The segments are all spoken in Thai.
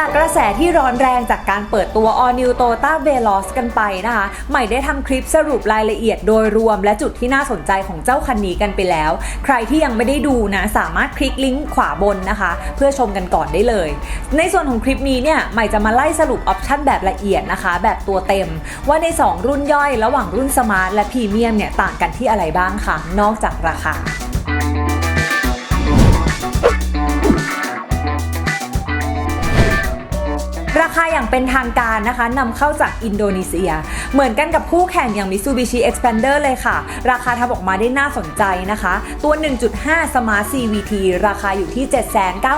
จากกระแสที่ร้อนแรงจากการเปิดตัว All New Toyota Veloz กันไปนะคะ ใหม่ได้ทำคลิปสรุปรายละเอียดโดยรวม และจุดที่น่าสนใจของเจ้าคันนี้กันไปแล้ว ใครที่ยังไม่ได้ดูนะ สามารถคลิกลิงก์ขวาบนนะคะ เพื่อชมกันก่อนได้เลย ในส่วนของคลิปนี้เนี่ย ใหม่จะมาไล่สรุปออปชันแบบละเอียดนะคะ แบบตัวเต็ม ว่าใน 2 รุ่นย่อย ระหว่างรุ่นสมาร์ทและพรีเมียมเนี่ยต่างกันที่อะไรบ้างค่ะ นอกจากราคา อย่างเป็นทางการนะคะนำเข้าจากอินโดนีเซีย เหมือนกันกับคู่แข่งอย่าง Mitsubishi Expander เลยค่ะ ราคาทำออกมาได้น่าสนใจนะคะ ตัว 1.5 Smart CVT ราคาอยู่ที่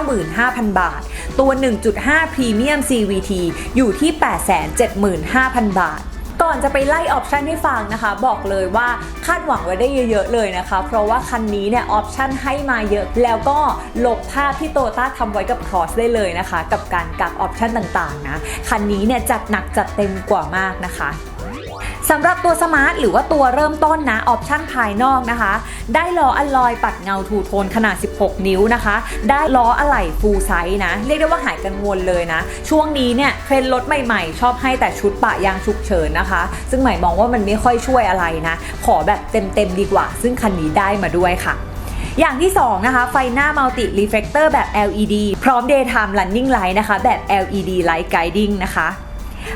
795,000 บาท ตัว 1.5 Premium CVT อยู่ที่ 875,000 บาท ก่อนจะไปไล่ออปชันให้ฟังนะคะ บอกเลยว่าคาดหวังไว้ได้เยอะ ๆ เลยนะคะ เพราะว่าคันนี้เนี่ยออปชันให้มาเยอะ แล้วก็ลบภาพที่โตต้าทำไว้กับครอสได้เลยนะคะ กับการกักออปชันต่างๆนะ คันนี้เนี่ยจัดหนักจัดเต็มกว่ามากนะคะ สำหรับตัวสมาร์ทหรือว่าตัวเริ่มต้นนะออปชันภายนอกนะคะ ได้ล้ออะลอยปัดเงาทูโทนขนาด 16 นิ้วนะคะ ได้ล้ออะไหล่ฟูลไซส์นะ เรียกได้ว่าหายกังวลเลยนะ ช่วงนี้เนี่ยเทรนด์รถใหม่ๆ ชอบให้แต่ชุดปะยางฉุกเฉินนะคะ ซึ่งใหม่มองว่ามันไม่ค่อยช่วยอะไรนะ ขอแบบเต็มๆดีกว่า ซึ่งคันนี้ได้มาด้วยค่ะอย่างที่ 2 นะคะ ไฟหน้า Multi Reflector แบบ LED พร้อม Daytime Running Light นะคะ แบบ LED Light Guiding นะคะ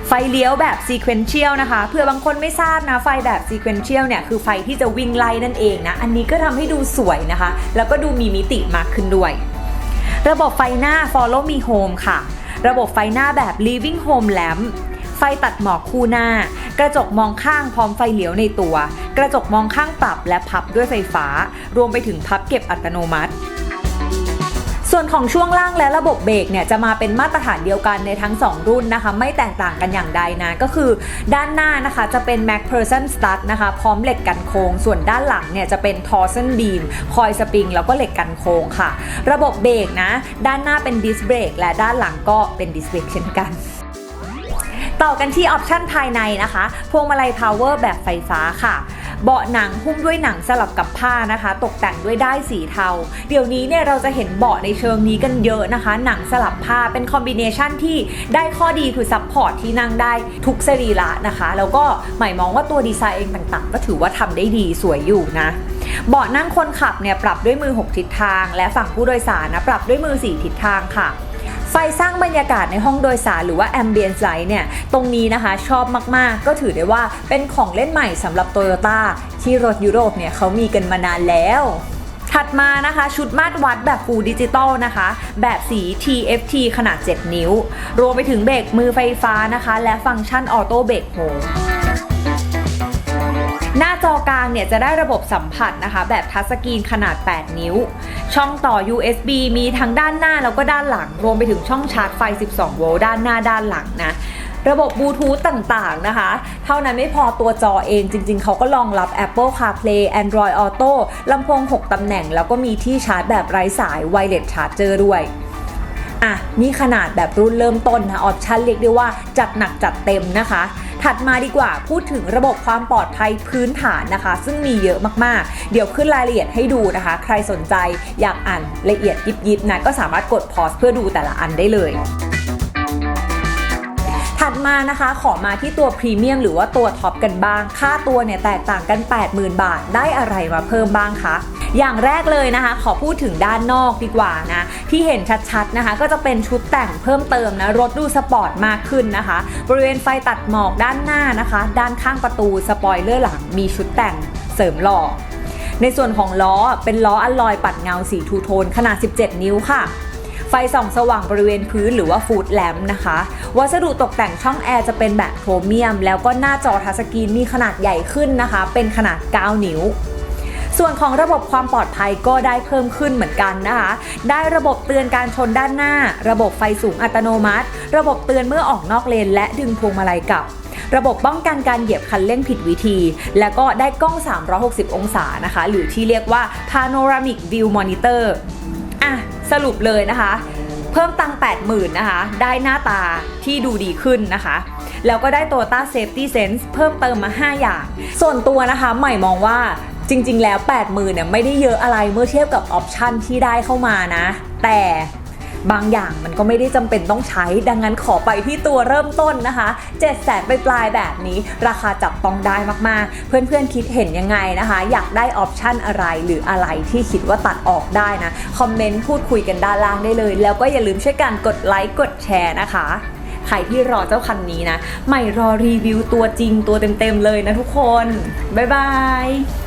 ไฟเลี้ยวแบบ Sequential นะคะเผื่อบางคนไม่ทราบนะไฟแบบ Sequential เนี่ยคือไฟที่จะวิ่งไล่นั่นเองนะ อันนี้ก็ทำให้ดูสวยนะคะ แล้วก็ดูมีมิติมากขึ้นด้วย ระบบไฟหน้า Follow Me Home ค่ะ ระบบไฟหน้าแบบ Living Home Lamp ไฟตัดหมอกคู่หน้า กระจกมองข้างพร้อมไฟเลี้ยวในตัว กระจกมองข้างปรับและพับด้วยไฟฟ้า รวมไปถึงพับเก็บอัตโนมัติ ส่วนของช่วงล่างและระบบเบรกเนี่ยจะมาเป็นมาตรฐานเดียวกันในทั้ง 2 รุ่นนะคะ ไม่แตกต่างกันอย่างใดนะ ก็คือด้านหน้านะคะจะเป็น Mac Person Stud นะคะ พร้อมเหล็กกันโค้ง ส่วนด้านหลังเนี่ยจะเป็น Torsion Beam คอยสปริงแล้วก็เหล็กกันโค้งค่ะ ระบบเบรกนะ ด้านหน้าเป็นดิสเบรกและด้านหลังก็เป็นดิสเบรกเช่นกันต่อกันที่ออปชันภายในนะคะ พวงมาลัยพาวเวอร์แบบไฟฟ้าค่ะ เบาะหนังหุ้มด้วยหนังสลับกับผ้านะคะ ตกแต่งด้วยด้ายสีเทา เดี๋ยวนี้เนี่ยเราจะเห็นเบาะในเชิงนี้กันเยอะนะคะ หนังสลับผ้าเป็นคอมบิเนชันที่ได้ข้อดีคือซัพพอร์ตที่นั่งได้ทุกสรีระนะคะ แล้วก็หมายมองว่าตัวดีไซน์เองต่างๆ ก็ถือว่าทำได้ดีสวยอยู่นะเบาะนั่งคนขับเนี่ยปรับด้วยมือ 6 ทิศทาง และฝั่งผู้โดยสารนะปรับด้วยมือ 4 ทิศทางค่ะ ไฟสร้างบรรยากาศในห้องโดยสารหรือว่า Ambience Light เนี่ย ตรงนี้นะคะชอบมากๆ ก็ถือได้ว่าเป็นของเล่นใหม่สำหรับ Toyota ที่รถยุโรปเนี่ยเขามีกันมานานแล้วถัดมานะคะชุดมาตรวัดแบบฟูลดิจิตอลนะคะ แบบสี TFT ขนาด 7 นิ้ว รวมไปถึงเบรกมือไฟฟ้านะคะ และฟังก์ชันออโต้เบรกโฮ เนี่ยจะได้ระบบสัมผัสนะคะ แบบทัชสกรีนขนาด 8 นิ้ว ช่องต่อ USB มีทั้งด้านหน้าแล้วก็ด้านหลัง รวมไปถึงช่องชาร์จไฟ 12 โวลต์ด้านหน้าด้านหลังนะระบบบลูทูธต่างๆนะคะ เท่านั้นไม่พอตัวจอเองจริงๆ เขาก็รองรับ Apple CarPlay Android Auto ลำโพง 6 ตำแหน่ง แล้วก็มีที่ชาร์จแบบไร้สาย Wireless Charger ด้วย อะนี่ขนาดแบบรุ่นเริ่มต้นนะออปชั่นเรียกได้ว่าจัดหนักจัดเต็มนะคะ ถัดมาดีกว่าพูดถึงระบบความปลอดภัยพื้นฐานนะคะ ซึ่งมีเยอะมากๆ เดี๋ยวขึ้นรายละเอียดให้ดูนะคะ ใครสนใจอยากอ่านละเอียดยิบๆนะก็สามารถกดพอสเพื่อดูแต่ละอันได้เลย มานะคะ ขอมาที่ตัวพรีเมียมหรือว่าตัวท็อปกันบ้าง ค่าตัวเนี่ยแตกต่างกัน 80,000 บาท ได้อะไรมาเพิ่มบ้างคะอย่างแรกเลยนะคะ ขอพูดถึงด้านนอกดีกว่านะที่เห็นชัดๆนะคะ ก็จะเป็นชุดแต่งเพิ่มเติมนะรถดูสปอร์ตมากขึ้นนะคะ บริเวณไฟตัดหมอกด้านหน้านะคะ ด้านข้างประตูสปอยเลอร์หลังมีชุดแต่งเสริมหล่อในส่วนของล้อเป็นล้ออัลลอยปัดเงาสีทูโทนขนาด 17 นิ้วค่ะ ไฟส่องสว่างบริเวณพื้นหรือว่าฟูดแลมนะคะ วัสดุตกแต่งช่องแอร์จะเป็นแบบโครเมียม แล้วก็หน้าจอทัชสกรีนมีขนาดใหญ่ขึ้นนะคะ เป็นขนาด 9 นิ้วส่วนของระบบความปลอดภัยก็ได้เพิ่มขึ้นเหมือนกันนะคะ ได้ระบบเตือนการชนด้านหน้า ระบบไฟสูงอัตโนมัติ ระบบเตือนเมื่อออกนอกเลน และดึงพวงมาลัยกลับ ระบบป้องกันการเหยียบคันเร่งผิดวิธี แล้วก็ได้กล้อง 360 องศานะคะ หรือที่เรียกว่า Panoramic View Monitor อะ สรุปเลยนะคะ เพิ่มตังค์80,000นะคะ ได้หน้าตาที่ดูดีขึ้นนะคะ แล้วก็ได้ตัว Toyota Safety Sense เพิ่มเติมมา 5 อย่าง ส่วนตัวนะคะ ใหม่มองว่าจริง ๆ แล้ว 80,000เนี่ยไม่ได้เยอะอะไรเมื่อเทียบกับออปชันที่ได้เข้ามานะ แต่ บางอย่างมันก็ไม่ได้จำเป็นต้องใช้ ดังนั้นขอไปที่ตัวเริ่มต้นนะคะ7 0 0 0 0ไปปลายแบบนี้ ราคาจับต้องได้มากๆ เพื่อนๆคิดเห็นยังไงนะคะ อยากได้ออปชันอะไรหรืออะไรที่คิดว่าตัดออกได้นะ คอมเมนต์พูดคุยกันด้านล่างได้เลย แล้วก็อย่าลืมช่วยกันกดไลค์กดแชร์นะคะใครที่รอเจ้าคันนี้นะ ใหม่รอรีวิวตัวจริงตัวเต็มๆเลยนะทุกคน บ๊ายบาย